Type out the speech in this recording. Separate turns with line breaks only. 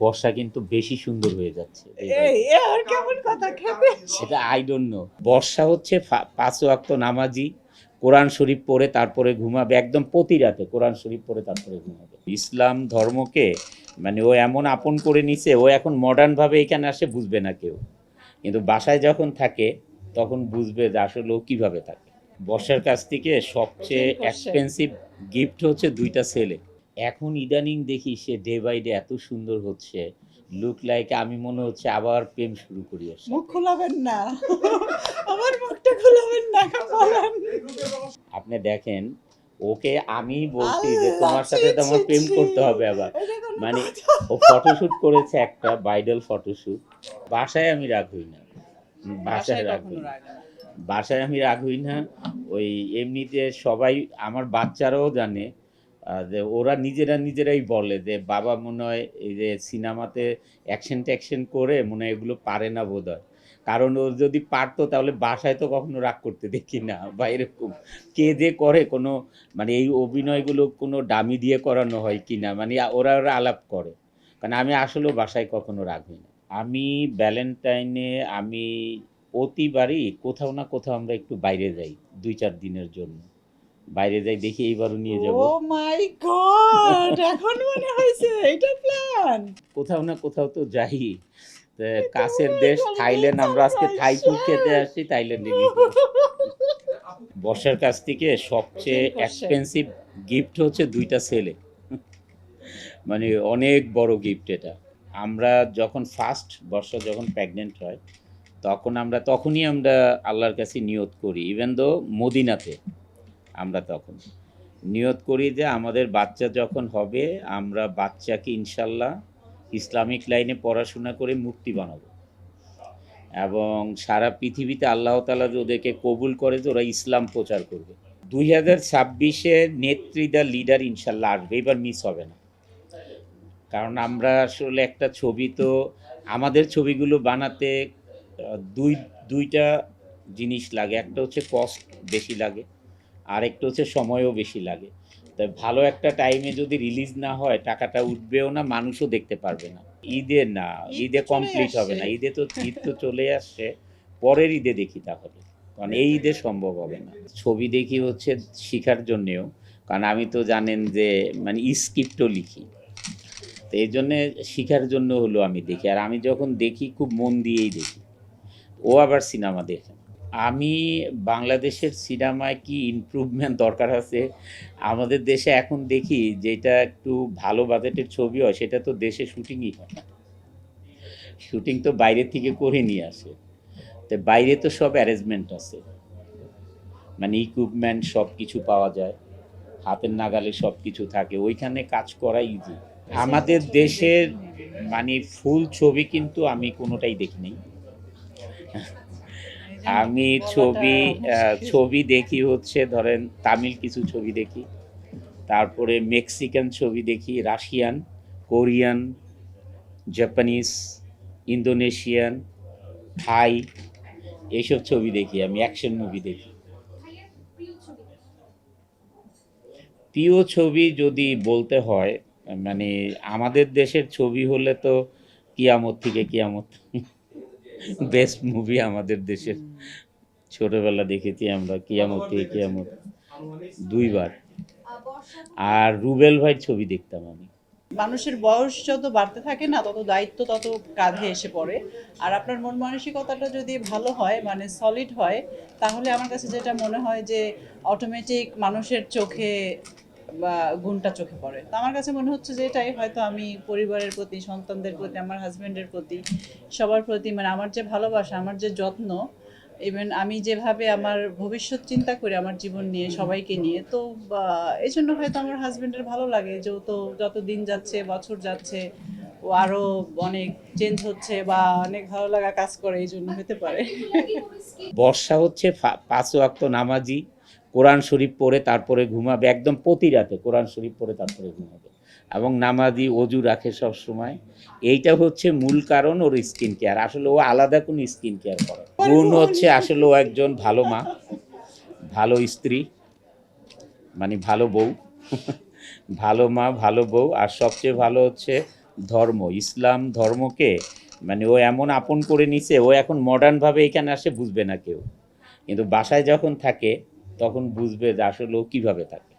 বর্ষা কিন্তু বেশি সুন্দর হয়ে যাচ্ছে।
এই এ আর কেমন কথা খেতে
সেটা আই ডোন্ট নো বর্ষা হচ্ছে ফা- পাঁচ ওয়াক্ত নামাজি কোরআন শরীফ পড়ে তারপরে ঘুমাবে একদম প্রতি রাতে কোরআন শরীফ পড়ে তারপরে ঘুমাবে। ইসলাম ধর্মকে মানে ও এমন আপন করে নিছে ও এখন মডার্ন ভাবে এখানে আসে বুঝবে না কেউ। কিন্তু বাসায় যখন থাকে তখন বুঝবে যে আসলে ও কীভাবে থাকে। বর্ষার কাছ থেকে সবচেয়ে এক্সপেন্সিভ গিফট হচ্ছে দুইটা ছেলে। এখন ইদানিং দেখি সে ডে বাই ডে এত সুন্দর হচ্ছে। লুক লাইক আমি মনে হচ্ছে আবার প্রেম শুরু করি
মুখ খোলাবেন না। আমার মুখটা খোলাবেন না বলেন।
আপনি দেখেন ওকে আমি বলছি যে তোমার সাথে তো আমার প্রেম করতে হবে আবার। মানে ও ফটোশুট করেছে একটা বাইডাল ফটোশুট বাসায় আমি রাগ হই না। বাসায় রাগ হই না। বাসায় আমি রাগ হই না। ওই এমনিতে সবাই আমার বাচ্চারাও জানে যে ওরা নিজেরা নিজেরাই বলে যে বাবা মনে হয় এই যে সিনেমাতে অ্যাকশন ট্যাকশন করে মনে হয় এগুলো পারে না বোধ হয় কারণ ও যদি পারতো তাহলে বাসায় তো কখনো রাগ করতে দেখি না বা এরকম। কে যে করে কোনো মানে এই অভিনয়গুলো কোনো ডামি দিয়ে করানো হয় কি না মানে ওরা ওরা আলাপ করে। কারণ আমি আসলেও বাসায় কখনো রাগ হই না। আমি ভ্যালেন্টাইনে, আমি অতিবারই কোথাও না কোথাও আমরা একটু বাইরে যাই, দুই চার দিনের জন্য। বাইরে যাই দেখি এইবারও নিয়ে যাব।
ও মাই গড এখন মনে হয়েছে এটা প্ল্যান
কোথাও না কোথাও তো যাই। কাছের দেশ থাইল্যান্ড আমরা আজকে থাই ফুড খেতে আসছি থাইল্যান্ডে বর্ষার কাছ থেকে সবচেয়ে এক্সপেন্সিভ গিফট হচ্ছে দুইটা ছেলে। মানে অনেক বড় গিফট এটা। আমরা যখন ফার্স্ট বর্ষা যখন প্রেগনেন্ট হয় তখন আমরা তখনই আমরা আল্লাহর কাছে নিয়ত করি ইভেন দো মদিনাতে। আমরা তখন। নিয়ত করি যে আমাদের বাচ্চা যখন হবে, আমরা বাচ্চাকে ইনশাল্লাহ ইসলামিক লাইনে পড়াশোনা করে মুক্তি বানাবো। এবং সারা পৃথিবীতে আল্লাহ তালা ওদেরকে কবুল করে যে ওরা ইসলাম প্রচার করবে। দুই হাজার ছাব্বিশে নেত্রী দ্য লিডার ইনশাল্লাহ আসবে, এবার মিস হবে না। কারণ আমরা আসলে একটা ছবি তো, আমাদের ছবিগুলো বানাতে দুই, দুইটা জিনিস লাগে। একটা হচ্ছে কস্ট বেশি লাগে। আর একটা হচ্ছে সময়ও বেশি লাগে। তাই ভালো একটা টাইমে যদি রিলিজ না হয় টাকাটা উঠবেও না মানুষও দেখতে পারবে না। ঈদে না
ঈদে
কমপ্লিট হবে না। ঈদে তো ঈদ তো চলে আসছে। পরের ঈদে দেখি তাহলে। কারণ এই ঈদে সম্ভব হবে না। ছবি দেখি হচ্ছে শেখার জন্যেও। কারণ আমি তো জানেন যে মানে স্ক্রিপ্টও লিখি। তো এই জন্যে শেখার জন্য হলো আমি দেখি। আর আমি যখন দেখি খুব মন দিয়েই দেখি। ও আবার সিনেমা দেখে। আমি বাংলাদেশের সিনেমায় কি ইমপ্রুভমেন্ট দরকার আছে? আমাদের দেশে এখন দেখি যেটা একটু ভালো বাজেটের ছবি হয়, সেটা তো দেশে শুটিংই হয় না। শুটিং তো বাইরে থেকে করে নিয়ে আসে। তো বাইরে তো সব অ্যারেঞ্জমেন্ট আছে। মানে ইকুইপমেন্ট সব কিছু পাওয়া যায়। হাতের নাগালে সব কিছু থাকে। ওইখানে কাজ করা ইজি আমাদের দেশের মানে ফুল ছবি কিন্তু আমি কোনোটাই দেখিনি। আমি ছবি ছবি দেখি হচ্ছে ধরেন তামিল কিছু ছবি দেখি তারপরে মেক্সিকান ছবি দেখি Russian Korean Japanese Indonesian Thai এইসব ছবি দেখি আমি অ্যাকশন মুভি দেখি। প্রিয় ছবি যদি বলতে হয় মানে আমাদের দেশের ছবি হলে তো কিয়ামত থেকে কিয়ামত। বেস্ট মুভি আমাদের দেশের। ছোটবেলা দেখেছি আমরা, কিয়ামত কিয়ামত। দুইবার। আর রুবেল ভাইয়ের ছবি দেখতাম আমি।
মানুষের বয়স যত বাড়তে থাকে না, তত দায়িত্ব, তত কাঁধে এসে পড়ে। আর আপনার মন মানসিকতাটা যদি ভালো হয় মানে সলিড হয়, তাহলে আমার কাছে যেটা মনে হয় যে অটোমেটিক মানুষের চোখে গুণটা চোখে পড়ে। তো আমার কাছে মনে হচ্ছে যে এটাই হয়তো আমি পরিবারের প্রতি, সন্তানদের প্রতি, আমার হাজব্যান্ডের প্রতি, সবার প্রতি মানে আমার যে ভালোবাসা, আমার যে যত্ন ইভেন আমি যেভাবে আমার ভবিষ্যৎ চিন্তা করি আমার জীবন নিয়ে, সবাইকে নিয়ে, তো এই জন্য হয়তো আমার হাজব্যান্ডের ভালো লাগে যে তো যত দিন যাচ্ছে, বছর যাচ্ছে, ও আরও অনেক চেঞ্জ হচ্ছে বা অনেক ভালো লাগা কাজ করে এই জন্য হতে পারে।
বর্ষা হচ্ছে পাঁচ ওয়াক্ত নামাজি। কোরআন শরীফ পড়ে তারপরে ঘুমাবে একদম প্রতি রাতে কোরআন শরীফ পড়ে তারপরে ঘুমাবে। এবং নামাজি অজু রাখে সব সময়। এইটা হচ্ছে মূল কারণ ওর স্কিন কেয়ার আসলে ও আলাদা কোনো স্কিন কেয়ার করে গুণ হচ্ছে আসলে ও একজন ভালো মা ভালো স্ত্রী মানে ভালো বউ ভালো মা ভালো বউ। আর সবচেয়ে ভালো হচ্ছে ধর্ম ইসলাম ধর্মকে মানে ও এমন আপন করে নিছে ও এখন মডার্নভাবে এখানে আসে বুঝবে না কেউ। কিন্তু বাসায় যখন থাকে তখন বুঝবে যে আসলে ও কীভাবে থাকে।